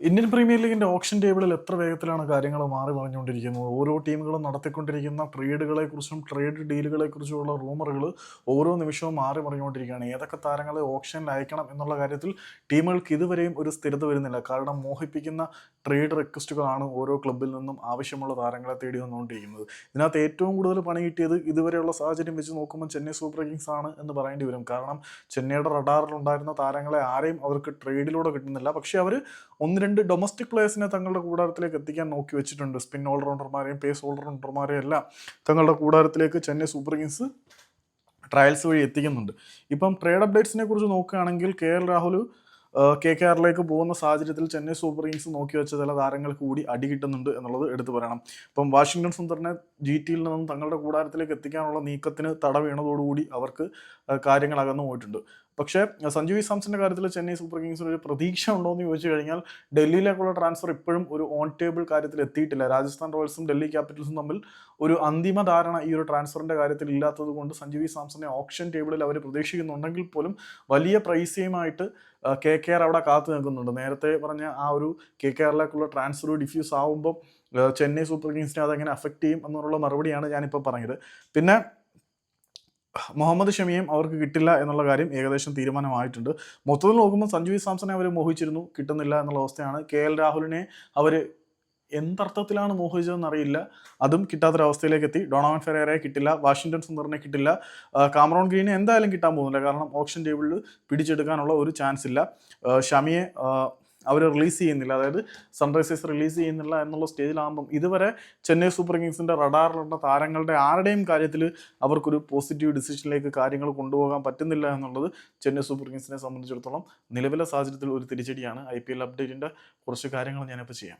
Indian premier ലീഗിന്റെ option ടേബിളിൽ എത്ര വേഗത്തിലാണ് കാര്യങ്ങൾ മാറി പറഞ്ഞുകൊണ്ടിരിക്കുന്നത് ഓരോ ടീമുകളും നടത്തിക്കൊണ്ടിരിക്കുന്ന ട്രേഡുകളെ കുറിച്ചും ട്രേഡ് ഡീലുകളെ കുറിച്ചുമുള്ള റൂമറുകൾ ഓരോ നിമിഷവും മാറി പറഞ്ഞുകൊണ്ടിരിക്കുകയാണ് ഏതൊക്കെ താരങ്ങളെ ഓപ്ഷനിൽ അയക്കണം എന്നുള്ള കാര്യത്തിൽ ടീമുകൾക്ക് ഇതുവരെയും ഒരു സ്ഥിരത വരുന്നില്ല. കാരണം മോഹിപ്പിക്കുന്ന ട്രേഡ് റിക്വസ്റ്റുകളാണ് ഓരോ ക്ലബിൽ നിന്നും ആവശ്യമുള്ള താരങ്ങളെ തേടി വന്നുകൊണ്ടിരിക്കുന്നത്. ഇതിനകത്ത് ഏറ്റവും കൂടുതൽ പണി കിട്ടിയത് ഇതുവരെയുള്ള സാഹചര്യം വെച്ച് നോക്കുമ്പോൾ ചെന്നൈ സൂപ്പർ കിങ്സ് ആണ് എന്ന് പറയേണ്ടി വരും. കാരണം ചെന്നൈയുടെ റഡാറിൽ ഉണ്ടായിരുന്ന താരങ്ങളെ ആരെയും അവർക്ക് ട്രേഡിലൂടെ കിട്ടുന്നില്ല. പക്ഷേ അവർ ഒന്ന് രണ്ട് ഡൊമസ്റ്റിക് പ്ലേയേഴ്സിനെ തങ്ങളുടെ കൂടാരത്തിലേക്ക് എത്തിക്കാൻ നോക്കി വെച്ചിട്ടുണ്ട്. സ്പിൻ ഓൾറൗണ്ടർമാരെയും പേസ് ഓൾറൗണ്ടർമാരെയും എല്ലാം തങ്ങളുടെ കൂടാരത്തിലേക്ക് ചെന്നൈ സൂപ്പർ കിങ്സ് ട്രയൽസ് വഴി എത്തിക്കുന്നുണ്ട്. ഇപ്പം ട്രേഡ് അപ്ഡേറ്റ്സിനെ കുറിച്ച് നോക്കുകയാണെങ്കിൽ K L Rahul K K ആറിലേക്ക് പോകുന്ന സാഹചര്യത്തിൽ ചെന്നൈ സൂപ്പർ കിങ്സ് നോക്കി വെച്ച ചില താരങ്ങൾ കൂടി അടി കിട്ടുന്നുണ്ട് എന്നുള്ളത് എടുത്തു പറയണം. ഇപ്പം വാഷിംഗ്ടൺ സുന്ദറിനെ ജി ടിയിൽ നിന്നും തങ്ങളുടെ കൂടാരത്തിലേക്ക് എത്തിക്കാനുള്ള നീക്കത്തിന് തട വീണതോടുകൂടി അവർക്ക് കാര്യങ്ങൾ അകന്നു പോയിട്ടുണ്ട്. പക്ഷേ സഞ്ജു വി സാംസന്റെ കാര്യത്തിൽ ചെന്നൈ സൂപ്പർ കിങ്സിന് ഒരു പ്രതീക്ഷ ഉണ്ടോ എന്ന് ചോദിച്ചു കഴിഞ്ഞാൽ ഡൽഹിയിലേക്കുള്ള ട്രാൻസ്ഫർ ഇപ്പോഴും ഒരു ഓൺ ടേബിൾ കാര്യത്തിൽ എത്തിയിട്ടില്ല. രാജസ്ഥാൻ റോയൽസും ഡൽഹി ക്യാപിറ്റൽസും തമ്മിൽ ഒരു അന്തിമ ധാരണ ഈ ഒരു ട്രാൻസ്ഫറിന്റെ കാര്യത്തിൽ ഇല്ലാത്തത് കൊണ്ട് സഞ്ജു വി സാംസനെ ഓപ്ഷൻ ടേബിളിൽ അവർ പ്രതീക്ഷിക്കുന്നുണ്ടെങ്കിൽ പോലും വലിയ പ്രൈസിയുമായിട്ട് കെ കെ ആർ അവിടെ കാത്തു നിൽക്കുന്നുണ്ട്. നേരത്തെ പറഞ്ഞ ആ ഒരു കെ കെ ആറിലേക്കുള്ള ട്രാൻസ്ഫർ ഡിഫ്യൂസ് ആവുമ്പോൾ ചെന്നൈ സൂപ്പർ കിങ്സിനെ അതെങ്ങനെ അഫക്റ്റ് ചെയ്യും എന്നുള്ള മറുപടിയാണ് ഞാനിപ്പോൾ പറഞ്ഞത്. പിന്നെ മുഹമ്മദ് ഷമിയും അവർക്ക് കിട്ടില്ല എന്നുള്ള കാര്യം ഏകദേശം തീരുമാനമായിട്ടുണ്ട്. മൊത്തത്തിൽ നോക്കുമ്പോൾ സഞ്ജു സാംസനെ അവർ മോഹിച്ചിരുന്നു. കിട്ടുന്നില്ല എന്നുള്ള അവസ്ഥയാണ്. കെ എൽ രാഹുലിനെ അവർ എന്തർത്ഥത്തിലാണ് മോഹിച്ചതെന്ന് അറിയില്ല അതും കിട്ടാത്തൊരവസ്ഥയിലേക്ക് എത്തി ഡൊണോവൻ ഫെറേറെ കിട്ടില്ല. വാഷിംഗ്ടൺ സുന്ദറിനെ കിട്ടില്ല. കാമറോൺ ഗ്രീനെ എന്തായാലും കിട്ടാൻ പോകുന്നില്ല. കാരണം ഓപ്ഷൻ ടേബിളിൽ പിടിച്ചെടുക്കാനുള്ള ഒരു ചാൻസ് ഇല്ല. ഷമിയെ അവർ റിലീസ് ചെയ്യുന്നില്ല. അതായത് സൺറൈസേഴ്സ് റിലീസ് ചെയ്യുന്നില്ല എന്നുള്ള സ്റ്റേജിലാകുമ്പം ഇതുവരെ ചെന്നൈ സൂപ്പർ കിങ്സിന്റെ റഡാറിലുള്ള താരങ്ങളുടെ ആരുടെയും കാര്യത്തിൽ അവർക്കൊരു പോസിറ്റീവ് ഡിസിഷനിലേക്ക് കാര്യങ്ങൾ കൊണ്ടുപോകാൻ പറ്റുന്നില്ല എന്നുള്ളത് ചെന്നൈ സൂപ്പർ കിങ്സിനെ സംബന്ധിച്ചിടത്തോളം നിലവിലെ സാഹചര്യത്തിൽ ഒരു തിരിച്ചടിയാണ്. ഐ പി എൽ അപ്ഡേറ്റിന്റെ കുറച്ച് കാര്യങ്ങൾ ഞാനിപ്പോൾ ചെയ്യാം.